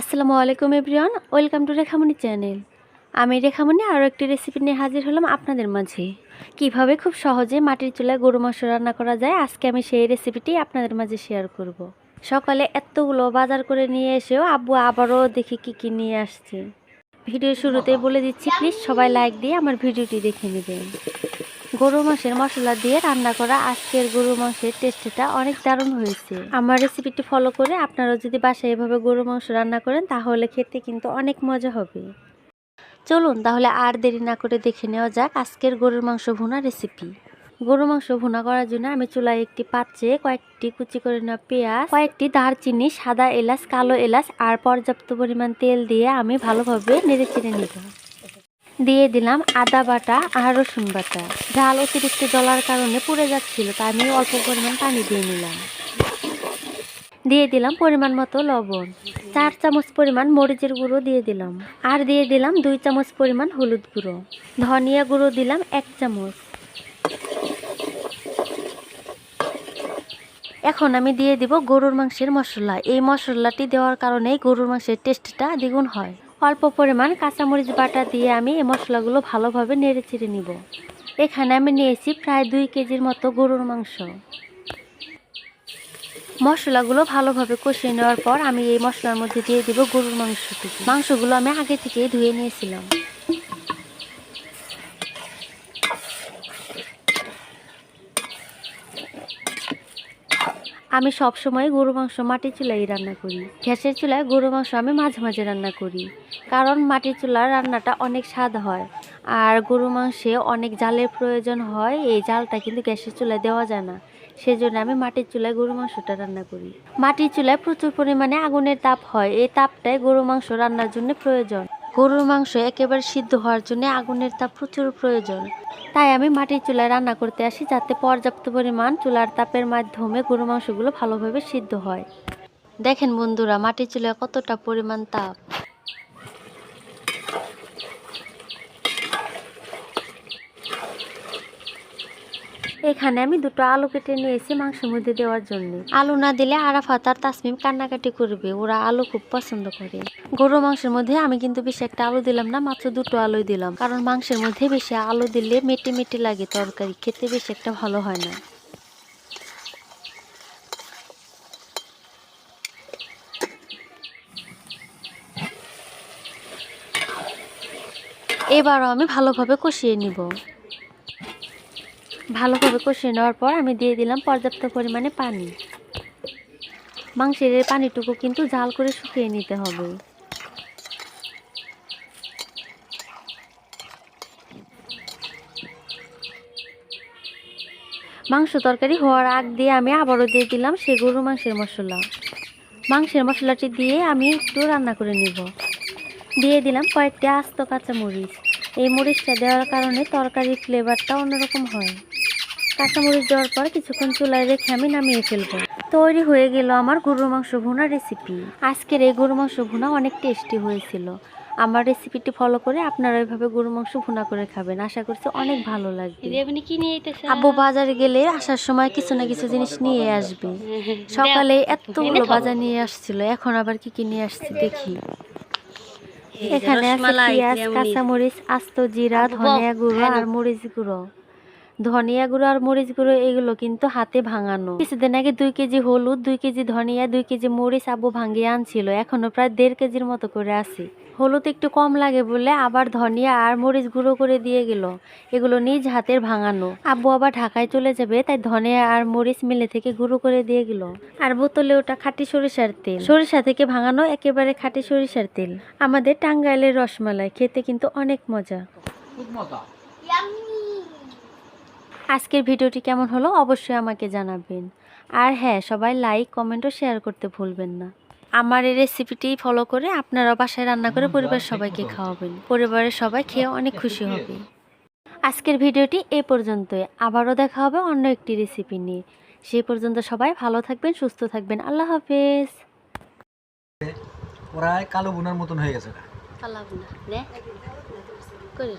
আসসালামু আলাইকুম everyone, welcome to Rekhamoni channel. আমি রেখামণি, আরও একটি রেসিপি নিয়ে হাজির হলাম আপনাদের মাঝে। কীভাবে খুব সহজে মাটির চুলায় গরু মাংস রান্না করা যায়, আজকে আমি সেই রেসিপিটি আপনাদের মাঝে শেয়ার করব। সকালে এতগুলো বাজার করে নিয়ে এসেও আব্বু আবারও দেখি কি কি নিয়ে আসছে। ভিডিও শুরুতে বলে দিচ্ছি প্লিজ সবাই লাইক দিয়ে আমার ভিডিওটি দেখে নেবেন। গরু মাংসের মশলা দিয়ে রান্না করা আজকের গরু মাংসের টেস্টটা অনেক দারুণ হয়েছে। আমার রেসিপিটি ফলো করে আপনারাও যদি বাসায় এভাবে গরু মাংস রান্না করেন, তাহলে খেতে কিন্তু অনেক মজা হবে। চলুন তাহলে আর দেরি না করে দেখে নেওয়া যাক আজকের গরুর মাংস ভুনা রেসিপি গরু মাংস ভুনা করার জন্য আমি চুলায় একটি পাত্রে কয়েকটি কুচি করে নেওয়া পেঁয়াজ, কয়েকটি দারচিনি, সাদা এলাচ, কালো এলাচ আর পর্যাপ্ত পরিমাণ তেল দিয়ে আমি ভালোভাবে নেড়ে চেড়ে নিব। দিয়ে দিলাম আদা বাটা আর রসুন বাটা। ঝাল অতিরিক্ত জলার কারণে পুড়ে যাচ্ছিল তাই আমি অল্প পরিমাণ পানি দিয়ে নিলাম। দিয়ে দিলাম পরিমাণ মতো লবণ। চার চামচ পরিমাণ মরিচের গুঁড়ো দিয়ে দিলাম। আর দিয়ে দিলাম দুই চামচ পরিমাণ হলুদ গুঁড়ো। ধনিয়া গুঁড়ো দিলাম এক চামচ। এখন আমি দিয়ে দিব গরুর মাংসের মশলা। এই মশলাটি দেওয়ার কারণে গরুর মাংসের টেস্টটা দ্বিগুণ হয়। অল্প পরিমাণ কাঁচামরিচ বাটা দিয়ে আমি এই মশলাগুলো ভালোভাবে নেড়ে চেড়ে নিব। এখানে আমি নিয়েছি প্রায় দুই কেজির মতো গরুর মাংস। মশলাগুলো ভালোভাবে কষিয়ে নেওয়ার পর আমি এই মশলার মধ্যে দিয়ে দিব গরুর মাংসটি মাংসগুলো আমি আগে থেকে ধুয়ে নিয়েছিলাম। আমি সব সময় গরু মাংস মাটির চুলাই রান্না করি। গ্যাসের চুলায় গরু মাংস আমি মাঝে মাঝে রান্না করি। কারণ মাটির চুলার রান্নাটা অনেক স্বাদ হয়। আর গরু মাংসে অনেক জালের প্রয়োজন হয়, এই জালটা কিন্তু গ্যাসের চুলায় দেওয়া যায় না। সেজন্য আমি মাটির চুলায় গরু মাংসটা রান্না করি। মাটির চুলায় প্রচুর পরিমাণে আগুনের তাপ হয়। এই তাপটাই গরু মাংস রান্নার জন্য প্রয়োজন। গরুর মাংস একেবারে সিদ্ধ হওয়ার জন্য আগুনের তাপ প্রচুর প্রয়োজন। তাই আমি মাটির চুলায় রান্না করতে আসি যাতে পর্যাপ্ত পরিমাণ চুলার তাপের মাধ্যমে গরু মাংসগুলো ভালোভাবে সিদ্ধ হয়। দেখেন বন্ধুরা, মাটির চুলায় কতটা পরিমাণ তাপ। এখানে আমি দুটো আলু কেটে নিয়েছি মাংসের মধ্যে দেওয়ার জন্য। আলু না দিলে আরাফাত আর তাসমিম কান্নাকাটি করবে, ওরা আলু খুব পছন্দ করে। গরু মাংসের মধ্যে আমি কিন্তু বেশি একটা আলু দিলাম না, মাত্র দুটো আলু দিলাম। কারণ মাংসের মধ্যে বেশি আলু দিলে মেটে মেটে লাগে, তরকারি খেতে বেশি একটা ভালো হয় না। এবারও আমি ভালোভাবে কষিয়ে নিব। ভালোভাবে কষিয়ে নেওয়ার পর আমি দিয়ে দিলাম পর্যাপ্ত পরিমাণে পানি। মাংসের পানিটুকু কিন্তু জাল করে শুকিয়ে নিতে হবে। মাংস তরকারি হওয়ার আগ দিয়ে আমি আবারও দিয়ে দিলাম সে গরু মাংসের মশলা। মাংসের মশলাটি দিয়ে আমি একটু রান্না করে নিব। দিয়ে দিলাম কয়েকটি আস্ত কাঁচা মরিচ এই মরিচটা দেওয়ার কারণে তরকারির ফ্লেভারটা অন্যরকম হয়। কাঁচামরিচ দেওয়ার পর কিছুক্ষণ চুলায় রেখে আমি নামিয়ে ফেলব। তৈরি হয়ে গেল আমার গরুর মাংস ভুনা রেসিপি আজকের এই গরু মাংস ভুনা অনেক টেস্টি হয়েছিল। আমার রেসিপিটি ফলো করে আপনারা এভাবে গরু মাংস ভুনা করে খাবেন। আশা করছি অনেক ভালো লাগবে। আপনি কি নিয়ে আব্বু বাজারে গেলে আসার সময় কিছু না কিছু জিনিস নিয়ে আসবে। সকালে এতগুলো বাজার নিয়ে আসছিল এখন আবার কি কি নিয়ে আসছে দেখি। এখানে আছে পেঁয়াজ কাঁচামরিচ আস্ত জিরা ধনিয়া গুঁড়ো আর মরিচ গুঁড়ো। ধনিয়া গুঁড়ো আর মরিচ গুঁড়ো এগুলো কিন্তু হাতে ভাঙানো। কিছুদিন আগে দুই কেজি হলুদ দুই কেজি ধনিয়া দুই কেজি মরিচ আবু ভাঙিয়ে আনছিল। এখনও প্রায় দেড় কেজির মতো করে আছে। হলুদ একটু কম লাগে বলে আবার ধনিয়া আর মরিচ গুঁড়ো করে দিয়ে গেল। এগুলো নিজ হাতের ভাঙানো। আব্বু আবার ঢাকায় চলে যাবে তাই ধনিয়া আর মরিচ মিলে থেকে গুঁড়ো করে দিয়ে গেল। আর বোতলে ওটা খাটি সরিষার তেল। সরিষা থেকে ভাঙানো একেবারে খাটি সরিষার তেল। আমাদের টাঙ্গাইলের রসমালাই খেতে কিন্তু অনেক মজা। আজকের ভিডিওটি কেমন হলো অবশ্যই আমাকে জানাবেন। আর হ্যাঁ সবাই লাইক কমেন্ট ও শেয়ার করতে ভুলবেন না। আমার এই রেসিপিটি ফলো করে আপনারা বাসায় রান্না করে পরিবার সবাইকে খাওয়াবেন। পরিবারের সবাই খেয়ে অনেক খুশি হবে। আজকের ভিডিওটি এ পর্যন্তই। আবারও দেখা হবে অন্য একটি রেসিপি নিয়ে। সেই পর্যন্ত সবাই ভালো থাকবেন সুস্থ থাকবেন। আল্লাহ হাফেজ। প্রায় কালো বোনার মতন হয়ে গেছে আল্লাহ করে